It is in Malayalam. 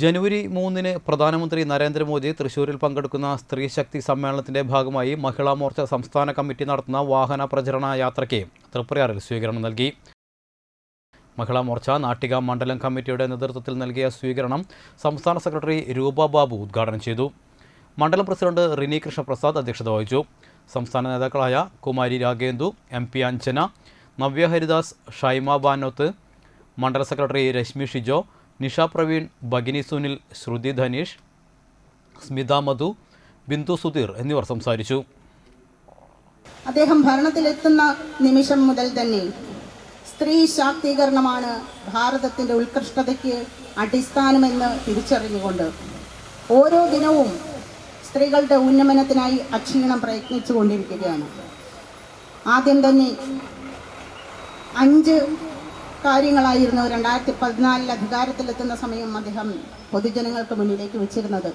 ജനുവരി മൂന്നിന് പ്രധാനമന്ത്രി നരേന്ദ്രമോദി തൃശൂരിൽ പങ്കെടുക്കുന്ന സ്ത്രീ ശക്തി സമ്മേളനത്തിന്റെ ഭാഗമായി മഹിളാ മോർച്ച സംസ്ഥാന കമ്മിറ്റി നടത്തുന്ന വാഹന പ്രചരണ യാത്രയ്ക്ക് തൃപ്രയാറിൽ സ്വീകരണം നൽകി. മഹിളാ മോർച്ച നാട്ടിക മണ്ഡലം കമ്മിറ്റിയുടെ നേതൃത്വത്തിൽ നൽകിയ സ്വീകരണം സംസ്ഥാന സെക്രട്ടറി രൂപ ബാബു ഉദ്ഘാടനം ചെയ്തു. മണ്ഡലം പ്രസിഡന്റ് റിനി കൃഷ്ണപ്രസാദ് അധ്യക്ഷത വഹിച്ചു. സംസ്ഥാന നേതാക്കളായ കുമാരി രാഗേന്ദു എം പി അഞ്ജന നവ്യ ഹരിദാസ് ഷൈമ ബാനോത്ത് മണ്ഡല സെക്രട്ടറി രശ്മി ഷിജോ നിഷ പ്രവീൺ ഭഗിനി സുനിൽ ശ്രുതി ധനീഷ് സ്മിത മധു ബിന്ദു സുധീർ എന്നിവർ സംസാരിച്ചു. അദ്ദേഹം ഭരണത്തിലെത്തുന്ന നിമിഷം മുതൽ തന്നെ സ്ത്രീ ശാക്തീകരണമാണ് ഭാരതത്തിന്റെ ഉത്കൃഷ്ടതയ്ക്ക് അടിസ്ഥാനമെന്ന് തിരിച്ചറിഞ്ഞുകൊണ്ട് ഓരോ ദിനവും സ്ത്രീകളുടെ ഉന്നമനത്തിനായി അക്ഷീണം പ്രയത്നിച്ചു കൊണ്ടിരിക്കുകയാണ് ആദ്യം തന്നെ അഞ്ച് കാര്യങ്ങളായിരുന്നു രണ്ടായിരത്തി പതിനാലിൽ അധികാരത്തിലെത്തുന്ന സമയം അദ്ദേഹം പൊതുജനങ്ങൾക്ക് മുന്നിലേക്ക് വെച്ചിരുന്നത്.